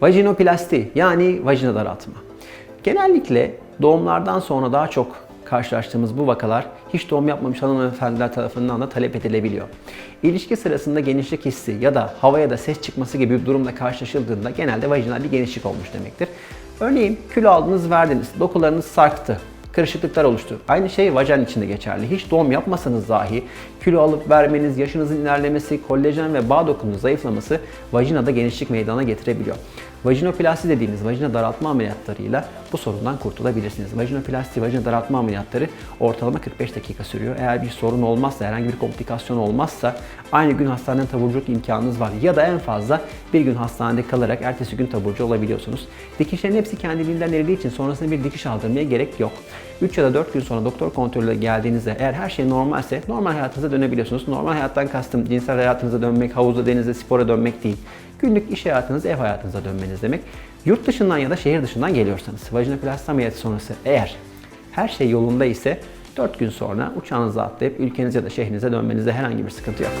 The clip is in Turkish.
Vajinoplasti yani vajina daraltma. Genellikle doğumlardan sonra daha çok karşılaştığımız bu vakalar hiç doğum yapmamış hanımefendiler tarafından da talep edilebiliyor. İlişki sırasında genişlik hissi ya da havaya da ses çıkması gibi bir durumla karşılaşıldığında genelde vajinal bir genişlik olmuş demektir. Örneğin kilo aldınız verdiniz, dokularınız sarktı, kırışıklıklar oluştu. Aynı şey vajen için de geçerli. Hiç doğum yapmasanız dahi kilo alıp vermeniz, yaşınızın ilerlemesi, kollajen ve bağ dokunun zayıflaması vajinada genişlik meydana getirebiliyor. Vajinoplasti dediğimiz vajina daraltma ameliyatlarıyla bu sorundan kurtulabilirsiniz. Vajinoplasti, vajina daraltma ameliyatları ortalama 45 dakika sürüyor. Eğer bir sorun olmazsa, herhangi bir komplikasyon olmazsa aynı gün hastaneden taburculuk imkanınız var. Ya da en fazla bir gün hastanede kalarak ertesi gün taburcu olabiliyorsunuz. Dikişlerin hepsi kendiliğinden eridiği için sonrasında bir dikiş aldırmaya gerek yok. 3 ya da 4 gün sonra doktor kontrolüne geldiğinizde eğer her şey normalse normal hayatınıza dönebiliyorsunuz. Normal hayattan kastım cinsel hayatınıza dönmek, havuza, denize, spora dönmek değil. Günlük iş hayatınız, ev hayatınıza dönmeniz demek. Yurt dışından ya da şehir dışından geliyorsanız, vajinoplasti ameliyatı sonrası eğer her şey yolunda ise 4 gün sonra uçağınıza atlayıp ülkenize ya da şehrinize dönmenizde herhangi bir sıkıntı yok.